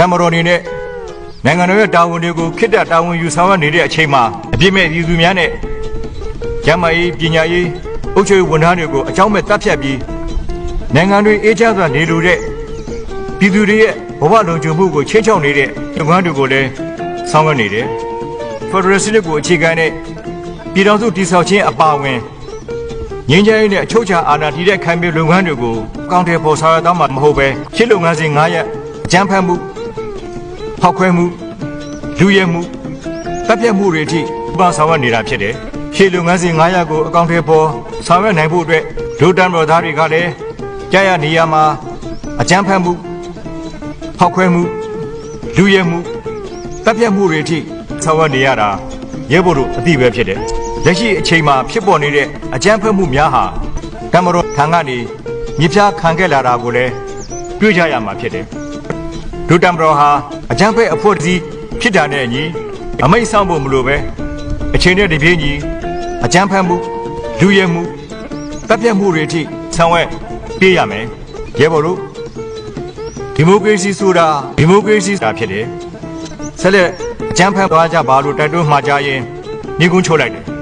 တမတော်အနေနဲ့နိုင်ငံတော်ရဲ့တာဝန်တွေကိုခိတ္တတာဝန်ယူဆောင်ရွက်နေတဲ့အချိန်မှာအပြစ်မဲ့ပြည်သူများနဲ့ကျန်းမာရေးပညာရေးအုပ်ချုပ်ရေးဝန်ထမ်းတွေကိုအကြောင်းမဲ့တပ်ဖြတ်ပြီးနိုင်ငံတွေအေးချမ်းစွာနေလိုတဲ့ပြည်သူတွေရဲ့ဘဝလုံခြုံမှုကိုချင်းချောက်နေတဲ့လုပ်ငန်းတွေကိုလည်းဆောင်ရွက်နေတယ်ဖက်ဒရယ်စနစ်ကိုအခြေခံတဲ့ပြည်ထောင်စုတည်ဆောက်ခြင်းအပါအဝင်ငင်းကြရေးနဲ့အချုပ်ချာအာဏာတည်တဲ့ခိုင်ပြည်လုပ်ငန်းတွေကိုကောင်းတယ်ပေါ်ဆောင်ရတော့မှာမဟုတ်ပဲရှစ်လုပ်ငန်းစဉ်9ရပ်အကြမ်းဖက်မှု ဖောက်ခွဲမှုလူရဲမှုတပ်ဖြတ်မှုတွေအထိပူးပေါင်းဆောင်ရွက်နေတာဖြစ်တယ်ရှစ်လုပ်ငန်းစဉ်9ရပ်ကိုအကောင့်ထဲပေါ်ဆောင်ရွက်နိုင်ဖို့အတွက်ဒုတန်တော်သားတွေကလည်းကြာရနေရမှာအကြမ်းဖက်မှုဖောက်ခွဲမှုလူရဲမှုတပ်ဖြတ်မှုတွေအထိဆောင်ရွက်နေရတာရဲဘော်တို့အသိပဲဖြစ်တယ်လက်ရှိအချိန်မှာဖြစ်ပေါ်နေတဲ့အကြမ်းဖက်မှုများဟာတမတော်ထံကနေမြစ်ဖျားခံခဲ့လာတာကိုလည်းတွေ့ကြရမှာဖြစ်တယ်။ ဒုတမတော်ဟာအကြမ်းဖက်အဖွဲ့အစည်းဖြစ်တာနဲ့အညီအမိတ်ဆောင်ဖို့မလိုပဲအချိန်နဲ့တပြေးညီအကြမ်းဖက်မှုလူရဲမှုတပ်ဖြတ်မှုတွေအထိဆောင်ရွက်ပြေးရမယ်။ရဲဘော်တို့ဒီမိုကရေစီဆိုတာဒီမိုကရေစီဆိုတာဖြစ်တယ်။ဆက်လက်အကြမ်းဖက်သွားကြပါလို့တိုက်တွန်းမှာကြရင်ညီကုန်းချိုးလိုက်တယ်။